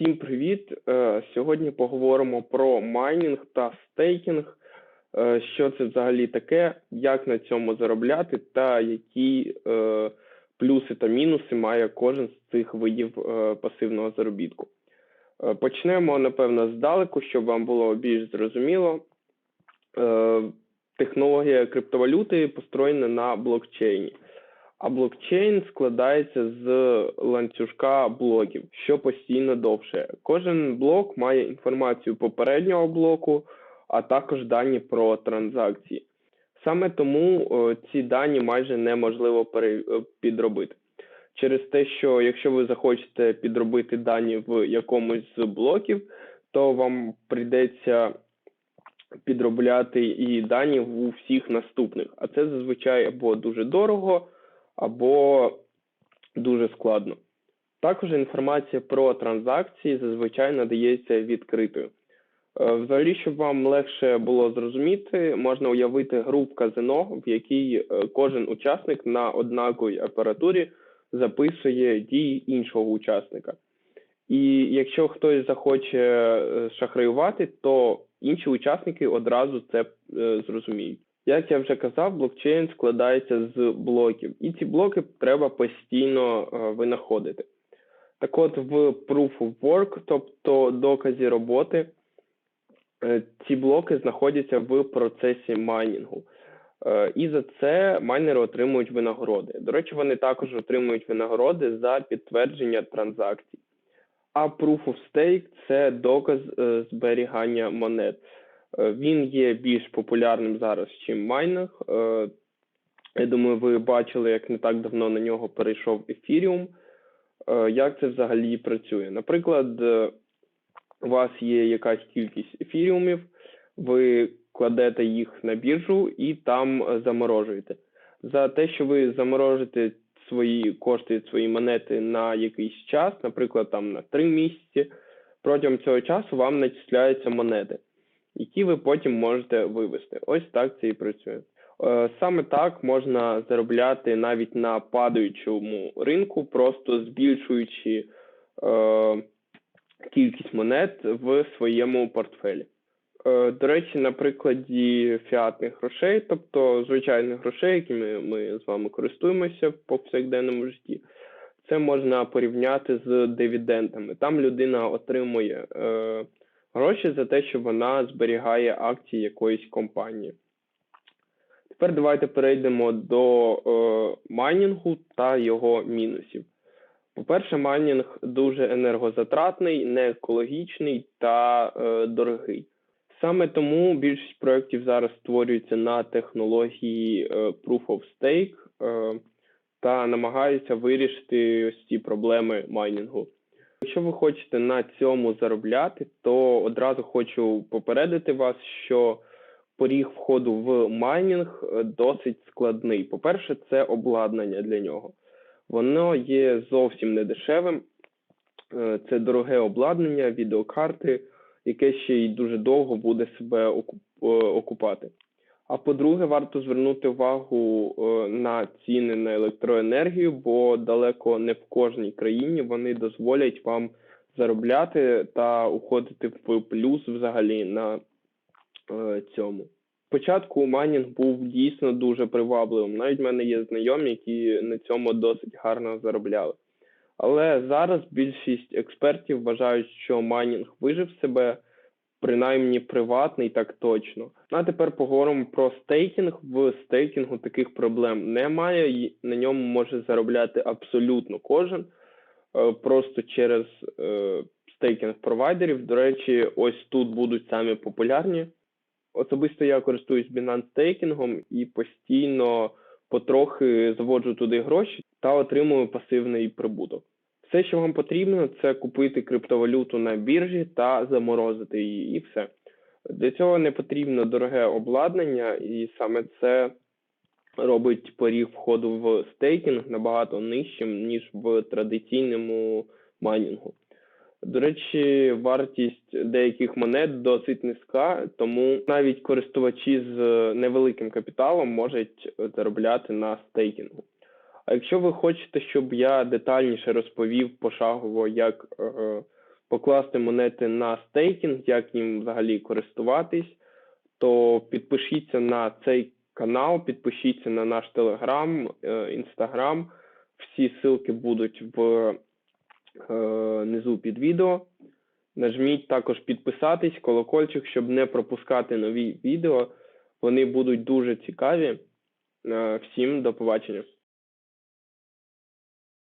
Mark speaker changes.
Speaker 1: Всім привіт! Е, Сьогодні поговоримо про майнінг та стейкінг, Е, що це взагалі таке, як на цьому заробляти, та які е, плюси та мінуси має кожен з цих видів пасивного заробітку. Почнемо, напевно, здалеку, щоб вам було більш зрозуміло. Технологія криптовалюти построєна на блокчейні. А блокчейн складається з ланцюжка блоків, що постійно довше. Кожен блок має інформацію попереднього блоку, а також дані про транзакції. Саме тому е, ці дані майже неможливо е, підробити. Через те, що якщо ви захочете підробити дані в якомусь з блоків, то вам прийдеться підробляти і дані у всіх наступних. А це зазвичай або дуже дорого, або дуже складно. Також інформація про транзакції зазвичай надається відкритою. Е, Взагалі, щоб вам легше було зрозуміти, можна уявити гру казино, в якій е, кожен учасник на однаковій апаратурі записує дії іншого учасника. І якщо хтось захоче е, шахраювати, то інші учасники одразу це зрозуміють. Як я вже казав, блокчейн складається з блоків, і ці блоки треба постійно е, винаходити. Так от, в Proof of Work, тобто доказі роботи, е, ці блоки знаходяться в процесі майнінгу. Е, І за це майнери отримують винагороди. До речі, вони також отримують винагороди за підтвердження транзакцій. А Proof of Stake – це доказ зберігання монет. Е, Він є більш популярним зараз, чим майнинг. Е, Я думаю, ви бачили, як не так давно на нього перейшов Ethereum. Е, Як це взагалі працює? Наприклад, е, у вас є якась кількість ефіріумів, ви кладете їх на біржу і там заморожуєте. За те, що ви заморожите свої кошти, свої монети на якийсь час, наприклад, там на 3 місяці, протягом цього часу вам начисляються монети, які ви потім можете вивести. Ось так це і працює. Е, Саме так можна заробляти навіть на падаючому ринку, просто збільшуючи е, кількість монет в своєму портфелі. Е, До речі, на прикладі фіатних грошей, тобто звичайних грошей, якими ми з вами користуємося в повсякденному житті, це можна порівняти з дивідендами. Там людина отримує е, гроші за те, що вона зберігає акції якоїсь компанії. Тепер давайте перейдемо до е, майнінгу та його мінусів. По-перше, майнінг дуже енергозатратний, не екологічний та е, дорогий. Саме тому більшість проєктів зараз створюються на технології е, Proof of Stake е, та намагаються вирішити ось ці проблеми майнінгу. Якщо ви хочете на цьому заробляти, то одразу хочу попередити вас, що поріг входу в майнінг е, досить складний. По-перше, це обладнання для нього. Воно є зовсім недешевим. Е, Це дороге обладнання, відеокарти, яке ще й дуже довго буде себе е, окупати. А по-друге, варто звернути увагу е, на ціни на електроенергію, бо далеко не в кожній країні вони дозволять вам заробляти та уходити в плюс взагалі на е, цьому. Спочатку майнінг був дійсно дуже привабливим. Навіть в мене є знайомі, які на цьому досить гарно заробляли. Але зараз більшість експертів вважають, що майнінг вижив себе, принаймні приватний, так точно. Ну, А тепер поговоримо про стейкінг. В стейкінгу таких проблем немає, на ньому може заробляти абсолютно кожен, е, просто через е, стейкінг провайдерів. До речі, ось тут будуть самі популярні. Особисто я користуюсь Binance стейкінгом і постійно потрохи заводжу туди гроші та отримую пасивний прибуток. Все, що вам потрібно, це купити криптовалюту на біржі та заморозити її, і все. Для цього не потрібно дороге обладнання, і саме це робить поріг входу в стейкінг набагато нижчим, ніж в традиційному майнінгу. До речі, вартість деяких монет досить низька, тому навіть користувачі з невеликим капіталом можуть заробляти на стейкінгу. А якщо ви хочете, щоб я детальніше розповів пошагово, як е, покласти монети на стейкінг, як їм взагалі користуватись, то підпишіться на цей канал, підпишіться на наш Телеграм, Інстаграм. Всі ссылки будуть в е, низу під відео. Нажміть також підписатись, колокольчик, щоб не пропускати нові відео. Вони будуть дуже цікаві. Е, Всім до побачення.